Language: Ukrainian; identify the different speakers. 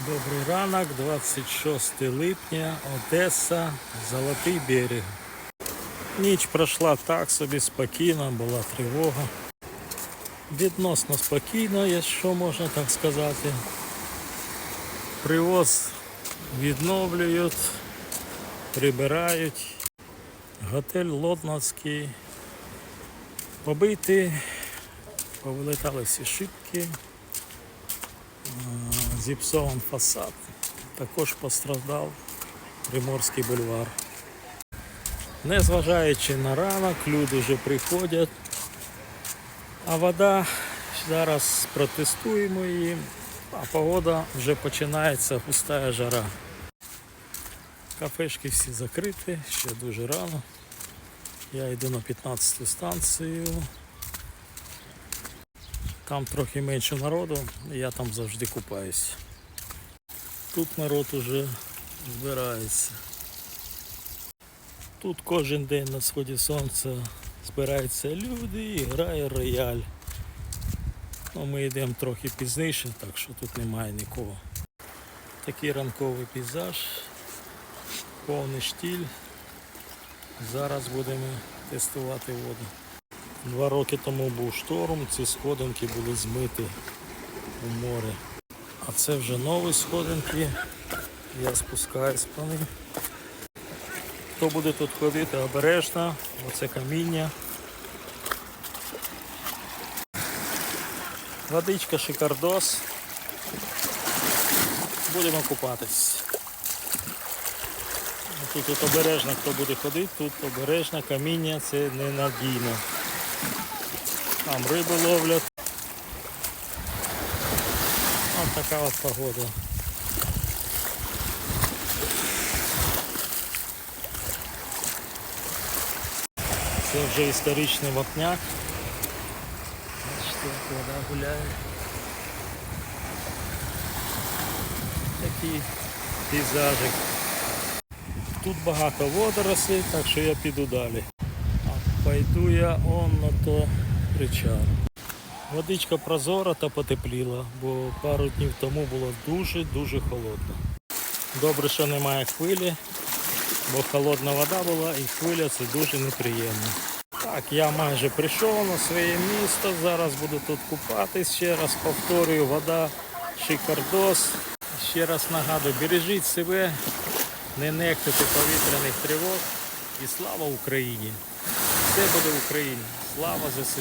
Speaker 1: Добрий ранок, 26 липня, Одеса, Золотий берег. Ніч пройшла так собі спокійно, була тривога. Відносно спокійно, якщо можна так сказати. Привоз відновлюють, прибирають. Готель Лотнацький побитий, повилетали всі шибки, зіпсований фасад. Також постраждав Приморський бульвар. Незважаючи на ранок, люди вже приходять. А вода зараз протестуємо її, а погода вже починається густа жара. Кафешки всі закриті, ще дуже рано. Я йду на 15 станцію. Там трохи менше народу, я там завжди купаюсь. Тут народ уже збирається. Тут кожен день на сході сонця збираються люди і грає рояль. Ну, ми йдемо трохи пізніше, так що тут немає нікого. Такий ранковий пейзаж, повний штіль. Зараз будемо тестувати воду. Два роки тому був шторм, ці сходинки були змиті у море. А це вже нові сходинки. Я спускаюсь по ним. Хто буде тут ходити обережно, оце каміння. Водичка шикардос. Будемо купатись. Тут, тут обережно, хто буде ходити, тут обережно, каміння це ненадійно. Там риби ловлять. Ось така от погода. Це вже історичний вапняк. Бачите, вода гуляє. Такий пейзажик. Тут багато водорослей, так що я піду далі. А пойду я он на то причал. Водичка прозора та потепліла, бо пару днів тому було дуже-дуже холодно. Добре, що немає хвилі, бо холодна вода була і хвиля це дуже неприємно. Так, я майже прийшов на своє місто, зараз буду тут купатись, ще раз повторюю, вода шикардос. Ще раз нагадую, бережіть себе, не нехтуйте повітряних тривог і слава Україні! Все буде Україні! Слава ЗСУ!